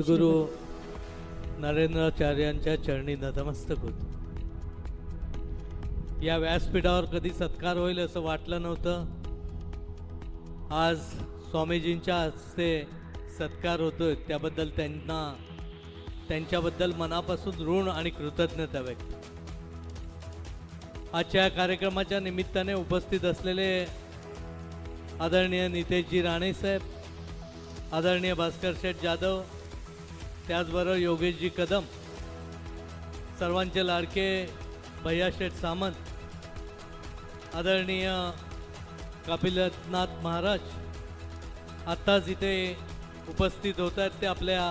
सद्गुरू नरेंद्राचार्यांच्या चरणी नतमस्तक होतो. या व्यासपीठावर कधी सत्कार होईल असं वाटलं नव्हतं. आज स्वामीजींच्या हस्ते सत्कार होतोय. त्याबद्दल त्यांना त्यांच्याबद्दल मनापासून ऋण आणि कृतज्ञता व्यक्त. आजच्या या कार्यक्रमाच्या निमित्ताने उपस्थित असलेले आदरणीय नितेशजी राणे साहेब आदरणीय भास्कर शेठ जाधव त्याचबरोबर योगेशजी कदम सर्वांचे लाडके भैया शेठ सामंत आदरणीय कपिलनाथ महाराज आत्ताच इथे उपस्थित होत आहेत ते आपल्या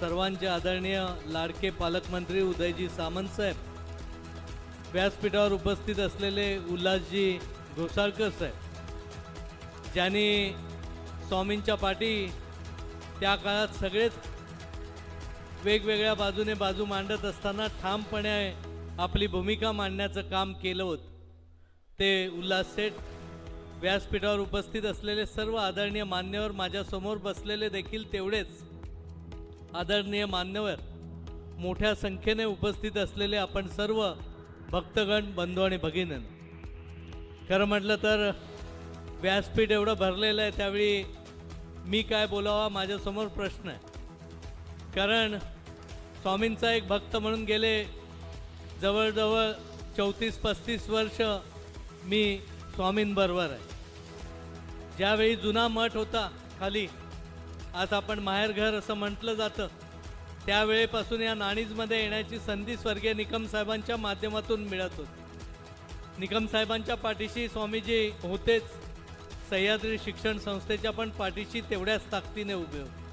सर्वांचे आदरणीय लाडके पालकमंत्री उदयजी सामंत साहेब व्यासपीठावर उपस्थित असलेले उल्हासजी घोसाळकर साहेब ज्यांनी स्वामींच्या पाठी त्या काळात सगळेच वेगवेगळ्या बाजूने बाजू मांडत असताना ठामपणे आपली भूमिका मांडण्याचं काम केलं होतं. ते उल्हास सेठ व्यासपीठावर उपस्थित असलेले सर्व आदरणीय मान्यवर माझ्यासमोर बसलेले देखील तेवढेच आदरणीय मान्यवर मोठ्या संख्येने उपस्थित असलेले आपण सर्व भक्तगण बंधू आणि भगिनी खरं म्हटलं तर व्यासपीठ एवढं भरलेलं आहे त्यावेळी मी काय बोलावा माझ्यासमोर प्रश्न आहे. कारण स्वामींचा एक भक्त म्हणून गेले. जवळजवळ चौतीस पस्तीस वर्ष मी स्वामींबरोबर आहे. ज्यावेळी जुना मठ होता खाली आज आपण माहेरघर असं म्हटलं जातं. त्यावेळेपासून या नाणीजमध्ये येण्याची संधी स्वर्गीय निकम साहेबांच्या माध्यमातून मिळत होती. निकम साहेबांच्या पाठीशी स्वामीजी होतेच. सह्याद्री शिक्षण संस्थेच्या पण पाठीशी तेवढ्याच ताकदीने उभे होते.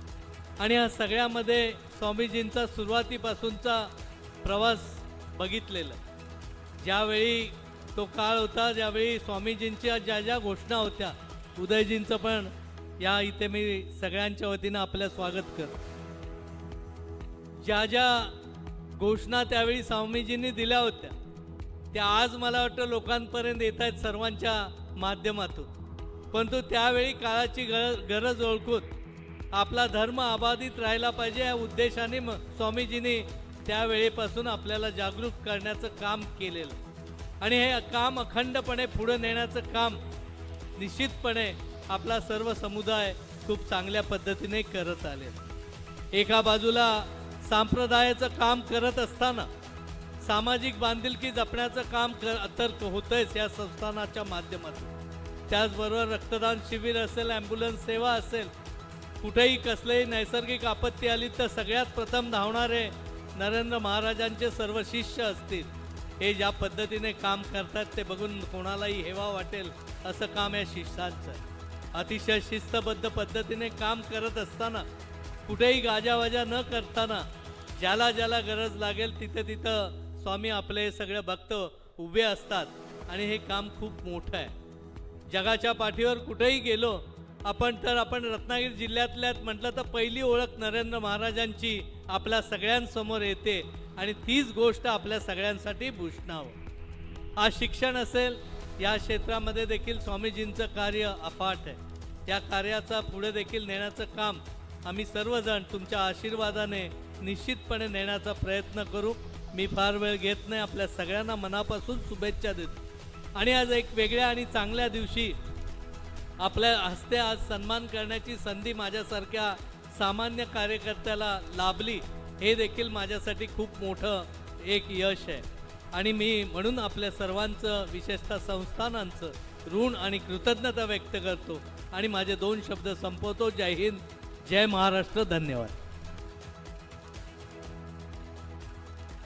आणि या सगळ्यामध्ये स्वामीजींचा सुरुवातीपासूनचा प्रवास बघितलेला. ज्यावेळी तो काळ होता ज्यावेळी स्वामीजींच्या ज्या ज्या घोषणा होत्या उदयजींचं पण या इथे मी सगळ्यांच्या वतीनं आपलं स्वागत करतो. ज्या ज्या घोषणा त्यावेळी स्वामीजींनी दिल्या होत्या त्या आज मला वाटतं लोकांपर्यंत येत आहेत सर्वांच्या माध्यमातून. परंतु त्यावेळी काळाची गर गरज ओळखून आपला धर्म अबाधित राहिला पाहिजे या उद्देशाने म स्वामीजींनी त्यावेळेपासून आपल्याला जागरूक करण्याचं काम केलेलं. आणि हे काम अखंडपणे पुढं नेण्याचं काम निश्चितपणे आपला सर्व समुदाय खूप चांगल्या पद्धतीने करत आले. एका बाजूला सांप्रदायाचं काम करत असताना सामाजिक बांधिलकी जपण्याचं काम कर तर होतंयच या संस्थानाच्या माध्यमातून. त्याचबरोबर रक्तदान शिबिर असेल ॲम्ब्युलन्स सेवा असेल कुठेही कसलेही नैसर्गिक आपत्ती आली तर सगळ्यात प्रथम धावणारे नरेंद्र महाराजांचे सर्व शिष्य असतील. हे ज्या पद्धतीने काम करतात ते बघून कोणालाही हेवा वाटेल असं काम या शिष्याचं. अतिशय शिस्तबद्ध पद्धतीने काम करत असताना कुठेही गाजावाजा न करताना ज्याला ज्याला गरज लागेल तिथं तिथं स्वामी आपले सगळे भक्त उभे असतात आणि हे काम खूप मोठं आहे. जगाच्या पाठीवर कुठेही गेलो आपण तर आपण रत्नागिरी जिल्ह्यातल्यात म्हटलं तर पहिली ओळख नरेंद्र महाराजांची आपल्या सगळ्यांसमोर येते आणि तीच गोष्ट आपल्या सगळ्यांसाठी भूषणावं. आज शिक्षण असेल या क्षेत्रामध्ये देखील स्वामीजींचं कार्य अफाट आहे. या कार्याचा पुढे देखील नेण्याचं काम आम्ही सर्वजण तुमच्या आशीर्वादाने निश्चितपणे नेण्याचा प्रयत्न करू. मी फार वेळ घेत नाही आपल्या सगळ्यांना मनापासून शुभेच्छा देतो. आणि आज एक वेगळ्या आणि चांगल्या दिवशी आपल्या हस्ते आज सन्मान करण्याची संधी माझ्यासारख्या सामान्य कार्यकर्त्याला लाभली हे देखील माझ्यासाठी खूप मोठं एक यश आहे. आणि मी म्हणून आपल्या सर्वांचं विशेषतः संस्थानांचं ऋण आणि कृतज्ञता व्यक्त करतो. आणि माझे दोन शब्द संपवतो. जय हिंद जय महाराष्ट्र धन्यवाद.